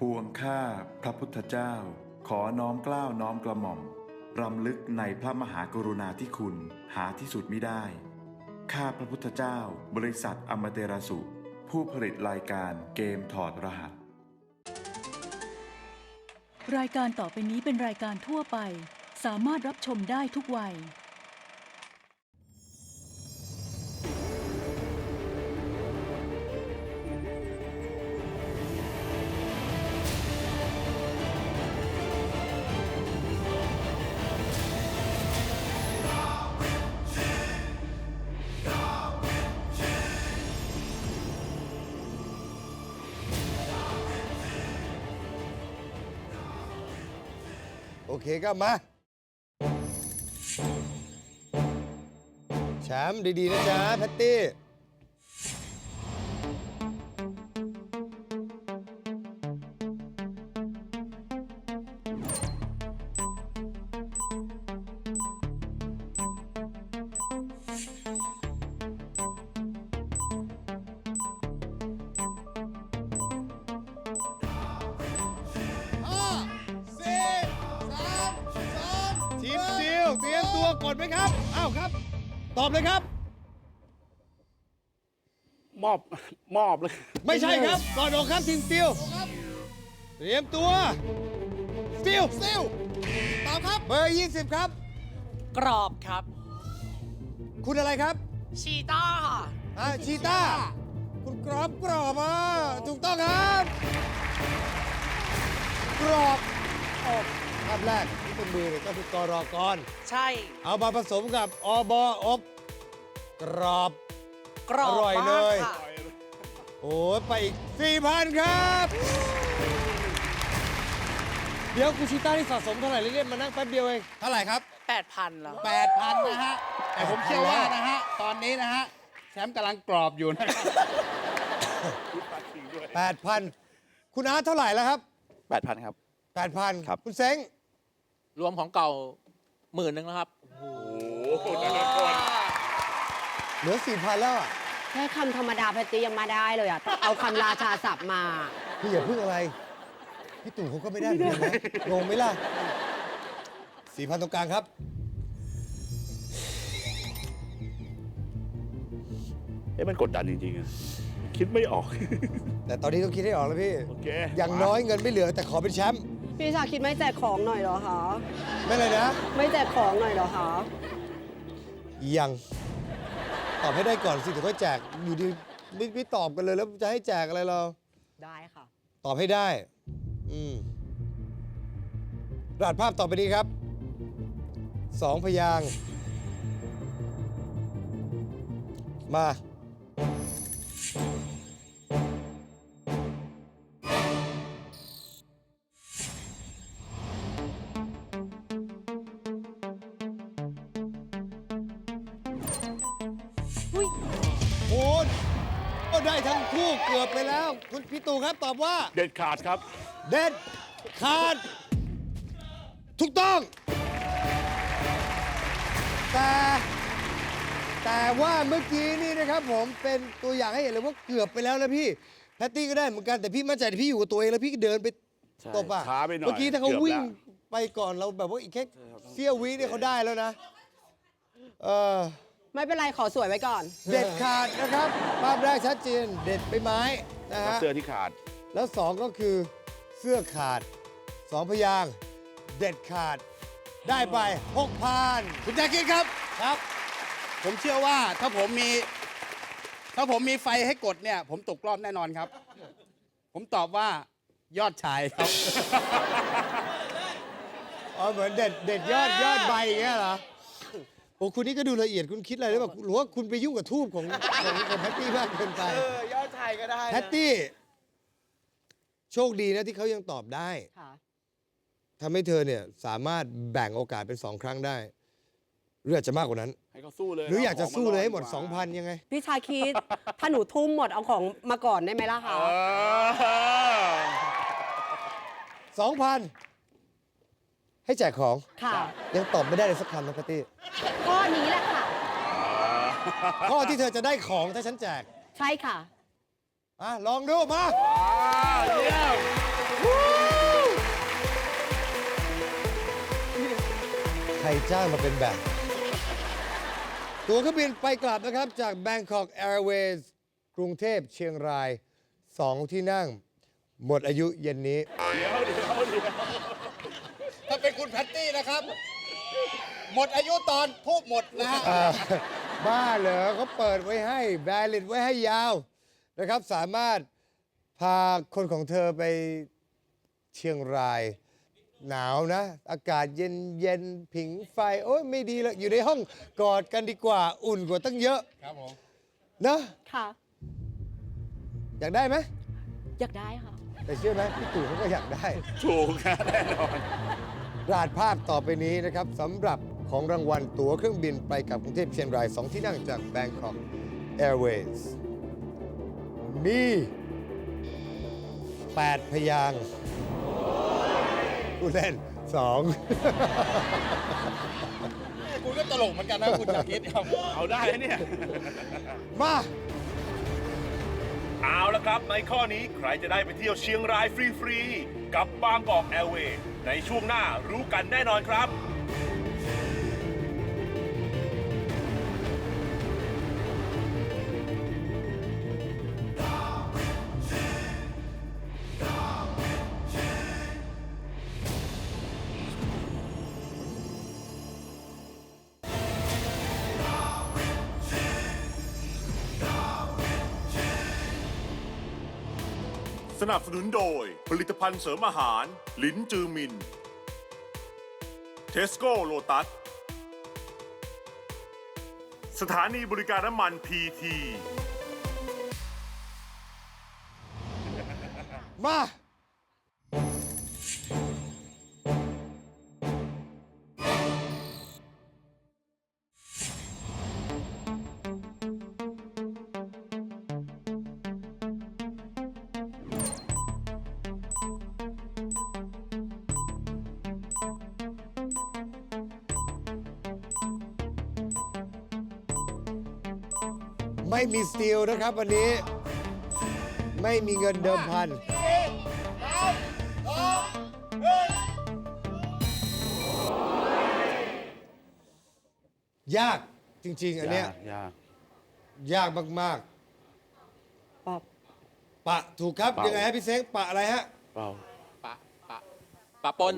ปวงข้าพระพุทธเจ้า ขอน้อมกล้าวน้อมกระหม่อม รำลึกในพระมหากรุณาธิคุณหาที่สุดมิได้ ข้าพระพุทธเจ้า บริษัทอมเตราสุ ผู้ผลิตรายการเกมถอดรหัส รายการต่อไปนี้เป็นรายการทั่วไป สามารถรับชมได้ทุกวัย เคก็มา แชมป์ดี ๆ นะจ๊ะ แพตตี้ มซิลเตรียมตัวกดไหมครับ อ้าวครับ ตอบเลยครับ มอบ มอบเลย ไม่ใช่ครับก่อนออกครับทีมซิลเตรียมตัวซิลซิลตอบครับเบอร์ 20 ครับ กรอบครับ คุณอะไรครับชีต้าค่ะอ่าชีต้า คุณกรอบกรอบอะถูกต้องครับ กรอบอบภาพแรก ที่เป็นมือเนี่ยก็คือกรอกร ใช่ เอามาผสมกับอบอบกรอบ กรอบอร่อยมากเลยค่ะโอ้ยไปอีก4,000 ครับ เดี๋ยวกูชิต้าที่สะสมเท่าไหร่เล่นๆมานั่งแป๊บเดียวเอง เท่าไหร่ครับ8,000แล้ว 8,000 นะฮะ แต่ผมเชื่อว่านะฮะ ตอนนี้นะฮะ แชมป์กำลังกรอบอยู่นะครับ 8,000 คุณอาร์ตเท่าไหร่แล้วครับ 8,000 ครับ 8,000ครับ คุณเซ้ง รวมของเก่าหมื่นหนึ่งแล้วครับเหลือ4,000แล้วอะแค่คำธรรมดาแพตตี้ยังมาได้เลยอะต้องเอาคำราชาศัพท์มา พี่อย่าพึ่งอะไร พี่ตู่เขาก็ไม่ได้เหมือนกันนะงงไหมล่ะ4,000ตรงกลางครับ เอ๊ะมันกดดันจริงๆอะคิดไม่ออก แต่ตอนนี้ต้องคิดให้ออกแล้วพี่ โอเคอย่างน้อยเงินไม่เหลือแต่ขอเป็นแชมป์ พี่ชาคิดไม่แจกของหน่อยเหรอคะ ไม่เลยนะ ไม่แจกของหน่อยเหรอคะ ยัง ตอบให้ได้ก่อนสิถึงค่อยแจก อยู่ดีไม่ไม่ตอบกันเลยแล้วจะให้แจกอะไรเรา ได้ค่ะ ตอบให้ได้ อืมรหัสภาพต่อไปนี้ครับสองพยางค์มา โอนก็ได้ทั้งคู่เกือบไปแล้ว คุณพี่ตู่ครับตอบว่า เด็ดขาดครับ เด็ดขาด ถูกต้อง แต่แต่ว่าเมื่อกี้นี่นะครับผมเป็นตัวอย่างให้เห็นเลยว่าเกือบไปแล้วนะพี่ แพตตี้ก็ได้เหมือนกันแต่พี่มั่นใจที่พี่อยู่กับตัวเองแล้วพี่ก็เดินไปใช่ตบอะช้าไปหน่อยเมื่อกี้ถ้าเขาเกือบวิ่งแล้วไปก่อนเราแบบว่าอีกแค่เสี้ยววิเนี่ยเขาได้แล้วนะ เออ ไม่เป็นไรขอสวยไว้ก่อน เด็ดขาดนะครับภาพแรกชัดเจนเด็ดไปไม้นะกับฮะเสื้อที่ขาด แล้วสองก็คือเสื้อขาดสองพยางค์เด็ดขาด ได้ไปหกพันคุณแจ็คกี้ครับครับ ผมเชื่อว่าถ้าผมมี ถ้าผมมีไฟให้กดเนี่ย ผมตกรอบแน่นอนครับ ผมตอบว่ายอดชายครับ อ๋อเหมือนเด็ดเด็ดยอดยอดใบอย่างเงี้ยเหรอ โอ้คุณนี่ก็ดูละเอียดคุณคิดอะไรหรือเปล่าหรือว่าคุณไปยุ่งกับทูบของของของแพตตี้มากเกินไปยอดชายก็ได้แพตตี้ โชคดีนะที่เขายังตอบได้ค่ะ ทำให้เธอเนี่ยสามารถแบ่งโอกาสเป็นสองครั้งได้หรืออาจจะมากกว่านั้น ให้เขาสู้เลยหรืออยากจะสู้เลยให้หมดกว่า2,000 ยังไง พี่ชาคิด ถ้าหนูทุ่มหมดเอาของมาก่อนได้ไหมล่ะคะเออ2,000 ให้แจกของ ค่ะ ยังตอบไม่ได้เลยสักคำนะแพตตี้ ข้อนี้แหละค่ะ ข้อที่เธอจะได้ของถ้าฉันแจก ใช่ค่ะ อะ ลองดูมาเยี่ยมใครจ้างมาเป็นแบบ ตั๋วเครื่องบินไปกลับนะครับ จาก Bangkok Airways กรุงเทพเชียงราย 2 ที่นั่ง หมดอายุเย็นนี้ เดี๋ยวเดี๋ยวเดี๋ยว ป็นคุณแพตตี้นะครับ หมดอายุตอนทูบหมดนะฮะ อ่าบ้าเหรอเขาเปิดไว้ให้แบลิดไว้ให้ยาวนะครับ สามารถพาคนของเธอไปเชียงราย หนาวนะ อากาศเย็นเย็นๆผิงไฟ โอ้ยไม่ดีเลยอยู่ในห้องกอดกันดีกว่าอุ่นกว่าตั้งเยอะครับผม นะค่ะ อยากได้ไหมอยากได้ค่ะ แต่เชื่อไหมพี่ตู่เขาก็อยากได้ ถูกครับแน่นอน รหัสภาพต่อไปนี้นะครับสำหรับของรางวัลตั๋วเครื่องบินไปกับกรุงเทพเชียงราย 2 ที่นั่งจาก Bangkok Airways มี 8 พยางค์ผู้เล่น คุณก็ตลกเหมือนกันนะคุณชาคิดครับ เอาได้นะเนี่ย 2 มา เอาละครับ ในข้อนี้ใครจะได้ไปเที่ยวเชียงรายฟรี ๆ กับบางกอกแอร์เวย์ ในช่วงหน้ารู้กันแน่นอนครับ สนับสนุนโดย ผลิตภัณฑ์เสริมอาหาร ลิ้นจือมิน เทสโก้โลตัส สถานีบริการน้ำมันพีที มา ไม่มีสตีลนะครับวันนี้ ไม่มีเงินเดิมพัน ยากจริง ๆ อันเนี้ยยาก ยากมากปอบๆ ปะถูกครับ เป่ายั ยังไงฮะพี่เซ้งปะอะไรฮะ เปล่า ปะปะปะปน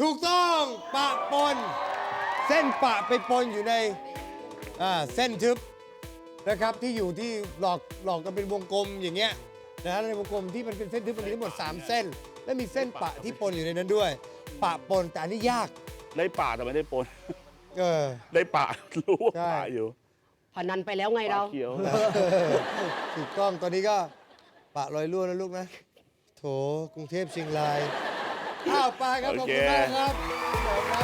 ถูกต้องปะปน เส้นปะไปปนอยู่ในอ่าเส้นทึบ นะครับที่อยู่ที่หลอกหลอกกันเป็นวงกลมอย่างเงี้ยนะฮะในวงกลมที่มันเป็นเส้นทึบมันมีทั้งหมด 3 เส้น และมีเส้นปะที่ปนอยู่ในนั้นด้วย ปะปนแต่อันนี้ยากได้ป่าแต่ไม่ได้ปน เออ ได้ป่ารู้ว่าใช่ป่าอยู่พนันไปแล้วไงเรา ป่าเขียว ถูกต้องตอนนี้ก็ปะรอยรั่วแล้วลูกนะ โถกรุงเทพเชียงรายอ้าวไปครับขอบคุณโอเคมากครับคุณหมอครับ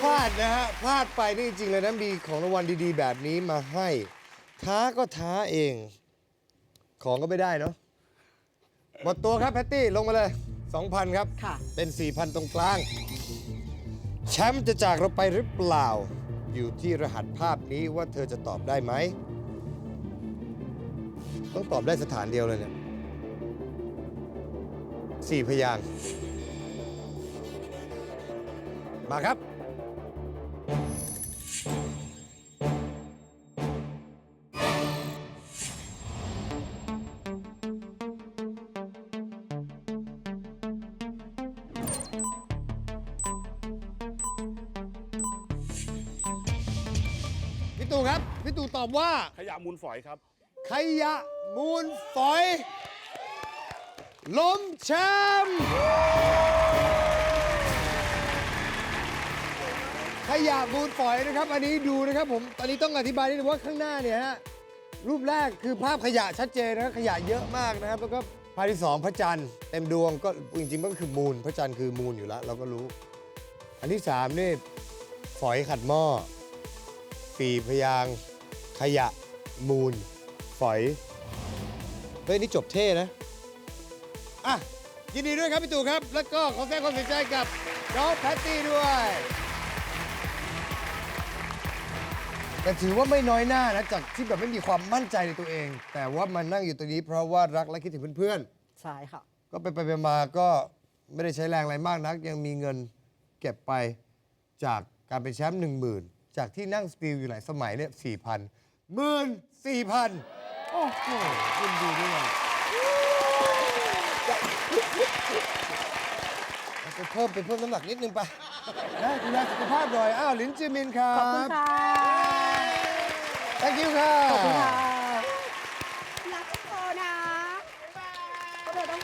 พลาดนะฮะพลาดไปนี่จริงๆเลยนะมีของรางวัลดีๆ แบบนี้มาให้ ท้าก็ท้าเอง ของก็ไม่ได้เนาะหมดตัวครับแพตตี้ลงมาเลย 2,000 ครับ ค่ะ เป็น 4,000 ตรงกลาง แชมป์จะจากเราไปหรือเปล่า อยู่ที่รหัสภาพนี้ว่าเธอจะตอบได้ไหม ต้องตอบได้สถานเดียวเลยเนี่ยสี่พยางค์มาครับ ว่าขยะมูลฝอยครับ ขยะมูลฝอย ล้มแชมป์ขยะมูลฝอยนะครับ อันนี้ดูนะครับผมตอนนี้ต้องอธิบายนิดนึงว่าข้างหน้าเนี่ยฮะรูปแรกคือภาพขยะชัดเจนนะครับขยะเยอะมากนะครับ แล้วก็ภาพที่สองพระจันทร์เต็มดวงก็จริงๆมันก็คือมูล พระจันทร์คือมูลอยู่แล้ว เราก็รู้ อันที่สามนี่ฝอยขัดหม้อสี่พยางค์ ขยะ มูล ฝอย เฮ้ย นี่จบเท่นะ อะ ยินดีด้วยครับ พี่ตู่ครับ แล้วก็ขอแสดงความเสียใจกับน้องแพตตี้ด้วย แต่ถือว่าไม่น้อยหน้านะจากที่แบบไม่มีความมั่นใจในตัวเอง แต่ว่ามันนั่งอยู่ตรงนี้เพราะว่ารักและคิดถึงเพื่อนใช่ค่ะ ๆ ก็ไปไปๆมาๆก็ไม่ได้ใช้แรงอะไรมากนัก ยังมีเงินเก็บไปจากการเป็นแชมป์หนึ่งหมื่นจากที่นั่งสตีลอยู่หลายสมัยเนี่ยสี่พัน หมื่นสี่พันโอ้โหยินดีด้วยเอาไปเพิ่มไปเพิ่มน้ำหนักนิดนึงไปนะดูแลสุขภาพหน่อย อ้าวลินจือมินครับ ขอบคุณค่ะ thank you ค่ะ ขอบคุณค่ะรักทุกคนนะก็เลยต้อง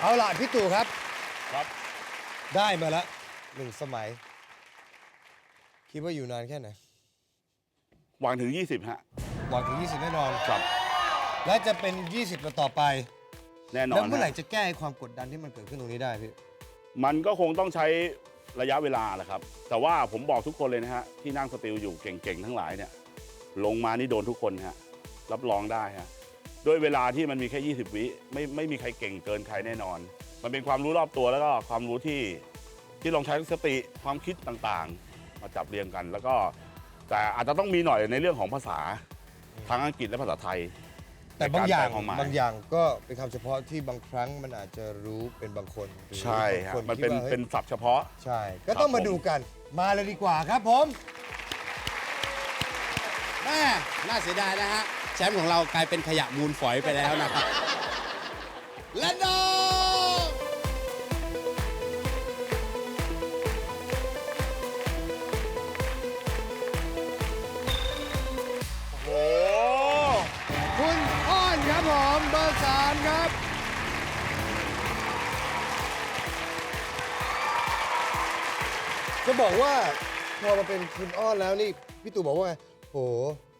เอาล่ะพี่ตู่ครับ ครับ ได้มาแล้วหนึ่งสมัย คิดว่าอยู่นานแค่ไหน วางถึง 20 ฮะ หวังถึง 20 แน่นอนครับ และจะเป็น 20ต่อๆไป แน่นอแล้วนเมื่อไหร่ฮะจะแก้ไอ้ความกดดันที่มันเกิดขึ้นตรงนี้ได้พี่ มันก็คงต้องใช้ระยะเวลาแหละครับ แต่ว่าผมบอกทุกคนเลยนะฮะ ที่นั่งสติลอยู่เก่งๆ ทั้งหลายเนี่ย ลงมานี่โดนทุกคนฮะ รับรองได้ฮะด้วยเวลาที่มันมีแค่ 20 วิไม่ไม่มีใครเก่งเกินใครแน่นอน มันเป็นความรู้รอบตัวแล้วก็ความรู้ที่ที่ลองใช้สติความคิดต่างๆ มาจับเรียงกัน แล้วก็ แต่อาจจะต้องมีหน่อยในเรื่องของภาษาทั้งอังกฤษและภาษาไทย แต่บางอย่างในกรแปลควมหมบางอย่างก็เป็นคำเฉพาะที่บางครั้งมันอาจจะรู้เป็นบางคนหรือใช่ฮะบางคนมันเป็นคิดว่าฮ้ย เป็นศัพท์เฉพาะ ใช่ ก็ต้องครับมาผมดูกันมาเลยดีกว่าครับผม แม่น่าเสียดายนะฮะ แชมป์ของเรากลายเป็นขยะมูลฝอยไปแล้วนะครับ และน้องโอ้ บอกว่าพอมาเป็นคุณอ้อนแล้วนี่พี่ตู่บอกว่าไงโห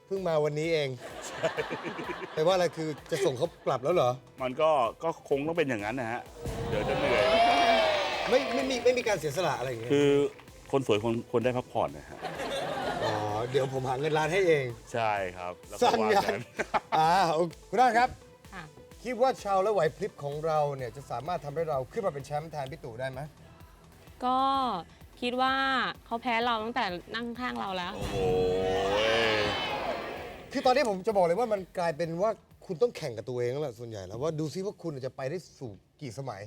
เพิ่งมาวันนี้เองแต่ว่าอะไรคือจะส่งเขากลับแล้วเหรอ มันก็ก็คงต้องเป็นอย่างนั้นนะฮะ เดี๋ยวจะเหนื่อย ไม่ไม่มีไม่มีการเสียสละอะไรอย่างเงี้ยคือคนสวยคนคนได้พักผ่อนนะฮะ อ๋อเดี๋ยวผมหาเงินล้านให้เองใช่ครับแล้วก็สั่งว่งานกันอ่าโอเคคุณอ้อนครับ ค่ะ คิดว่าชาวและไหวพริบของเราเนี่ยจะสามารถทำให้เราขึ้นมาเป็นแชมป์แทนพี่ตู่ได้ไหมก็ คิดว่าเขาแพ้เราตั้งแต่นั่งข้างเราแล้ว โอ้โหคือตอนนี้ผมจะบอกเลยว่ามันกลายเป็นว่าคุณต้องแข่งกับตัวเองแล้วล่ะส่วนใหญ่แล้วว่าดูซิว่าคุณจะไปได้สู่กี่สมัย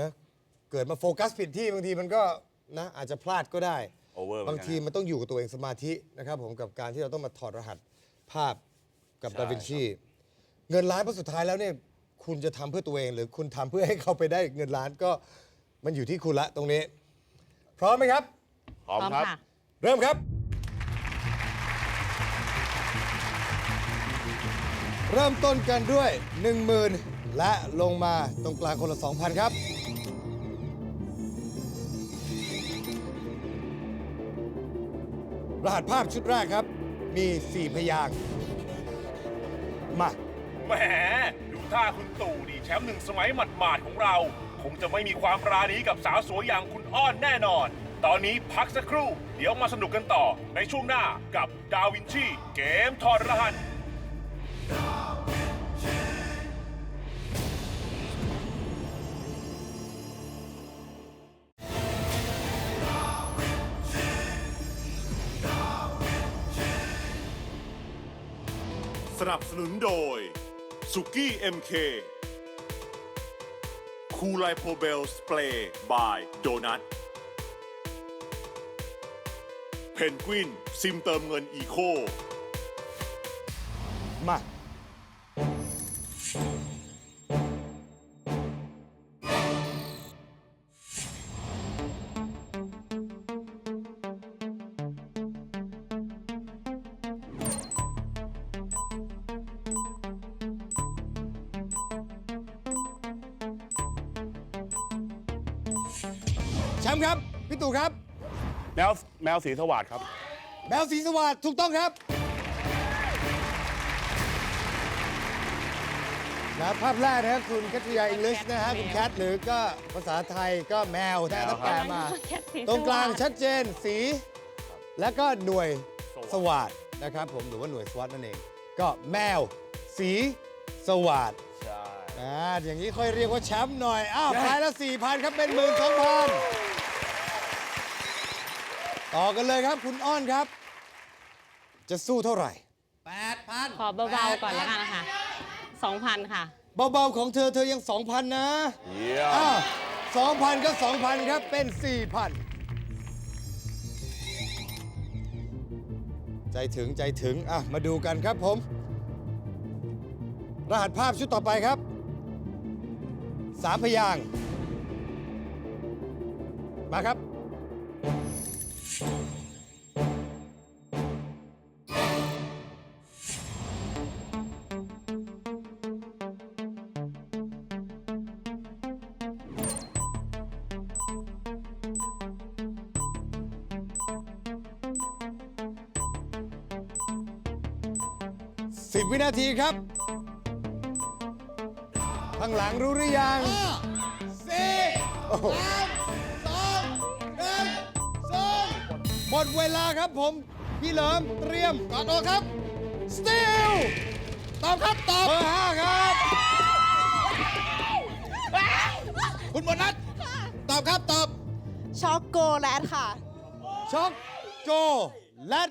นะเกิดมาโฟกัสผิดที่บางทีมันก็นะอาจจะพลาดก็ได้ โอเวอร์เหมือนบางกันทีมันต้องอยู่กับตัวเองสมาธินะครับผมกับการที่เราต้องมาถอดรหัสภาพกับใช่ ดาวินชีเงินล้านเพราะสุดท้ายแล้วเนี่ยคุณจะทำเพื่อตัวเอง หรือคุณทำเพื่อให้เขาไปได้เงินล้านก็มันอยู่ที่คุณละตรงนี้ พร้อมไหมครับ พร้อมพร้อมครับค่ะเริ่มครับ เริ่มต้นกันด้วย 10,000 และลงมาตรงกลางคนละ 2,000 ครับ รหัสภาพชุดแรกครับ มี 4 พยางค์มา แหมดูท่าคุณตู่ดีแชมป์หนึ่งสมัยหมาดๆของเรา คงจะไม่มีความปราณีกับสาวสวยอย่างคุณอ้อนแน่นอน ตอนนี้พักสักครู่ เดี๋ยวมาสนุกกันต่อในช่วงหน้ากับดาวินชีเกมถอดรหัสสนับสนุนโดยสุกี้ MK คูไลโพเบลสเปรย์บายโดนัทเพนกวินซิมเติมเงินอีโคมา มป์ครับ พี่ตู่ครับ แมวแมวสีสวัสดครับ แมวสีสวัสดถูกต้องครับนะภาพแรกนะครับคุณคัตยาอังกฤษนะฮะคุณแคทหรือก็ภาษาไทยก็แมวถ้าแมวถ้าแปลมา แค่สีตรงกลางสว่ชัดเจนสี แล้วก็หน่วยสสวัสดวัสดนะครับ ผมหรือว่าหน่วยสวัสดนั่นเอง ก็แมว สีสวัสด ใช่ อ่าอย่างนี้ค่อยเรียกว่าแชมป์หน่อย อ้าวไปละ4,000ครับเป็นหมื่นสองพัน ต่อกันเลยครับคุณอ้อนครับ จะสู้เท่าไหร่8,000ขอเบาๆก่อนแล้วกันนะคะ2,000ค่ะ เบาๆของเธอเธอยัง 2,000 นะเยี่ยมอ้าว2,000ก็2,000 ครับเป็น 4,000 ใจถึงใจถึง อะ มาดูกันครับผม รหัสภาพชุดต่อไปครับ สามพยางค์มาครับ สิบวินาทีครับ ข้างหลังรู้หรือยังสี่ส ดเวลาครับผม พี่เหลิมเตรียมก่อนโอครับสติลตอบครับตอบเบอร์ห้าครับ คุณโบนัสตอบครับตอบช็อกโกแลตค่ะ ช็อกโกแลต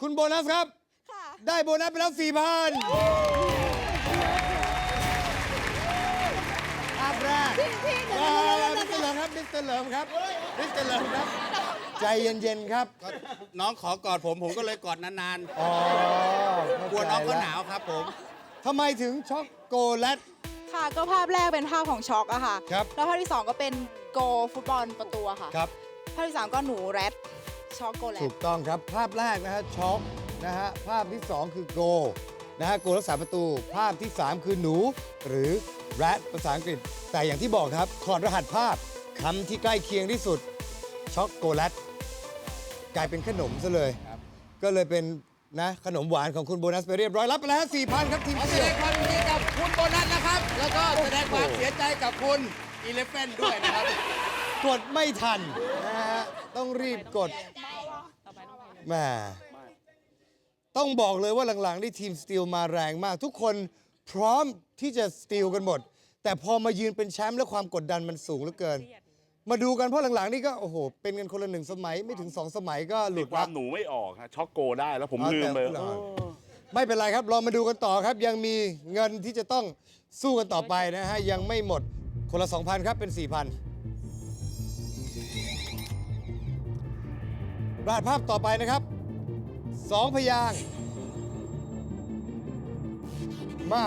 คุณโบนัสครับ ค่ะ ได้โบนัสไปแล้ว4,000ภาพแรกพี่พี่เดี๋ยวอ่าเดี๋ยว มิสเตอร์เหลิมครับมิสเตอร์เหลิมครับมิสเตอร์เหลิมครับ ใจเย็นๆครับน้องขอกอดผมผมก็เลยกอดนานอ๋อๆกลัวน้องก็หนาวครับผม ทำไมถึงช็อกโกแลต ค่ะก็ภาพแรกเป็นภาพของช็อกอะค่ะ ครับ แล้วภาพที่สองก็เป็นโกฟุตบอลประตูอะค่ะ ครับ ภาพที่สามก็หนูแรดช็อกโกแลถูต กต้องครับ ภาพแรกนะฮะช็อกนะฮะ ภาพที่ 2 คือโกนะฮะ โกรักษาประตู ภาพที่ 3 คือหนู หรือ rat ภาษาอังกฤษ แต่อย่างที่บอกครับถอดรหัสภาพคำที่ใกล้เคียงที่สุด ช็อกโกแลต กลายเป็นขนมซะเลยก็เลยเป็นนะขนมหวานของคุณโบนัสไปเรียบร้อยรับไปแล้ว4,000ครับทีมขอแสเสี่ดยวงความยินดีกับคุณโบนัสนะครับ แล้วก็แสดงความเสียใจกับคุณอีเลฟเฟนด้วยนะครับ กดไม่ทันนะฮะต้องรีบกดแหมต้องบอกเลยว่าหลังๆนี่ทีมสตีลมาแรงมาก ทุกคนพร้อมที่จะสตีลกันหมด แต่พอมายืนเป็นแชมป์แล้วความกดดันมันสูงเหลือเกิน มาดูกันเพราะหลังๆนี่ก็โอ้โหเป็นกันคนละหนึ่งสมัยไม่ถึงสองสมัยก็หลุดควาละ มหนูไม่ออกฮะช็อกโกได้แล้วผมอ๋อลืมไปแต่เหรอไม่เป็นไรครับเรามาดูกันต่อครับ ยังมีเงินที่จะต้องสู้กันต่อไปนะฮะ ยังไม่หมดคนละ 2,000 ครับเป็น 4,000รหัสภาพต่อไปนะครับสองพยางค์มาห้า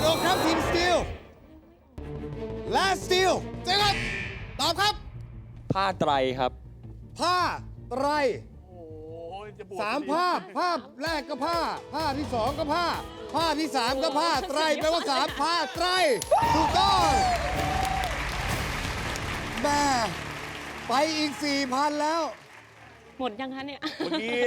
ก่อนออกครับทีมสตีลและสตีลเจ๊ครับตอบครับ ผ้าไตรครับ ผ้าไตรสามภาพภาพแรกก็ผ้าภาพที่สองก็ผ้าภาพที่สามก็ผ้าไตรแปลว่าสามผ้าไตรถูกต้องแม่ไปอีก4,000แล้ว หมดยังคะเนี่ย เมื่อกี้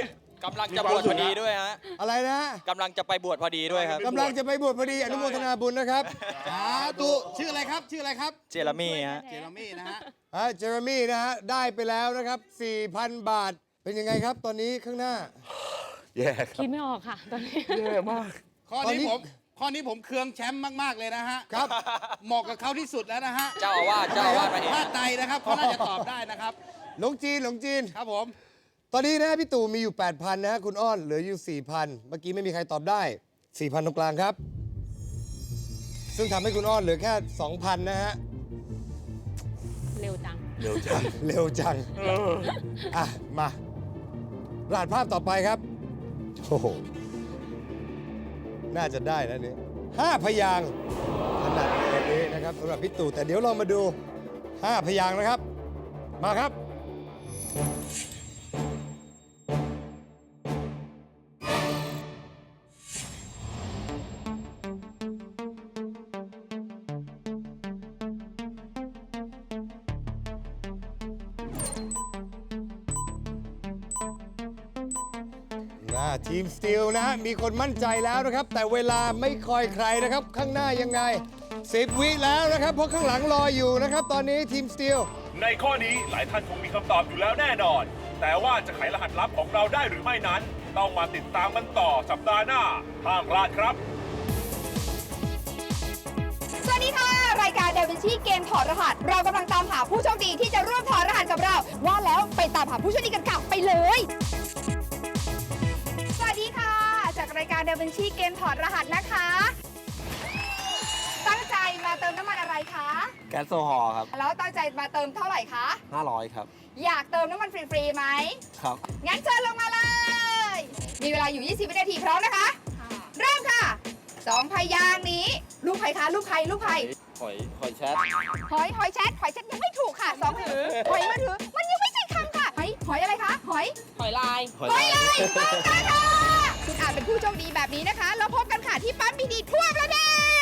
กำลังจะบวชพอดีด้วยฮะอะไรนะกำลังจะไปบวชพอดีด้วยครับกำลังจะไปบวชพอดีอนุโมทนาบุญนะครับสาธุชื่ออะไรครับ ชื่ออะไรครับ เจเรมี่ฮะเจอร์มี่นะฮะฮะเจอร์มี่นะฮะได้ไปแล้วนะครับ 4,000 บาทเป็นยังไงครับตอนนี้ข้างหน้า แย่ครับคิดไม่ออกค่ะตอนนี้ แย่มาก ข้อตอนนี้นี้ผมข้อนี้ผมเคืองแชมป์มากๆเลยนะฮะครับเหมาะกับเขาที่สุดแล้วนะฮะเจ้าอาวาสเจ้าอาวาสมาเห็นพลาดใจนะครับเขาน่าจะตอบได้นะครับหลงจีนหลงจีนครับผม ตอนนี้นะฮะพี่ตู่มีอยู่ 8,000 นะฮะคุณอ้อนเหลืออยู่ 4,000 เมื่อกี้ไม่มีใครตอบได้ 4,000 ตรงกลางครับ ซึ่งทำให้คุณอ้อนเหลือแค่ 2,000 นะฮะ เร็วจัง เร็วจัง เร็วจังอะ มารหัสภาพต่อไปครับ โอ้โห น่าจะได้นะเนี่ยห้าพยางค์ถนัดแบบนี้นะครับสำหรับพี่ตู่แต่เดี๋ยวเรามาดู5พยางค์นะครับ มาครับ มสตีลนะฮะมีคนมั่นใจแล้วนะครับ แต่เวลาไม่คอยใครนะครับ ข้างหน้ายังไง10วิแล้วนะครับ เพราะข้างหลังรออยู่นะครับ ตอนนี้ทีมสตีลในข้อนี้หลายท่านคงมีคำตอบอยู่แล้วแน่นอน แต่ว่าจะไขรหัสลับของเราได้หรือไม่นั้น ต้องมาติดตามกันต่อสัปดาห์หน้าห้ามพลาดครับ สวัสดีค่ะ รายการเดวินชีเกมถอดรหัส เรากำลังตามหาผู้โชคดีที่จะร่วมถอดรหัสกับเรา ว่าแล้วไปตามหาผู้โชคดีกันค่ะ ไปเลยากรายการเดวินชีเกมถอดรหัสนะคะ ตั้งใจมาเติมน้ำมันอะไรคะ แก๊สโซฮอล์ครับ แล้วตั้งใจมาเติมเท่าไหร่คะ 500 ครับ อยากเติมน้ำมันฟรีๆไหม ครับ งั้นเชิญลงมาเลย มีเวลาอยู่ 20 วินาทีพร้อมนะคะ เริ่มค่ะ สองพยางค์นี้ ลูกใครคะ ลูกใคร ลูกใคร หอยหอยแชทหอยหอยแชทหอยแชทยังไม่ถูกค่ะสองถือหอยมาถือ มันยังไม่ใช่คำค่ะ หอยหอยอะไรคะ หอย หอยลาย หอยหอยลายเลยถูกต้องค่ะ คุณอาจเป็นผู้โชคดีแบบนี้นะคะ แล้วพบกันค่ะที่ปั๊มพีดีทั่วประเทศ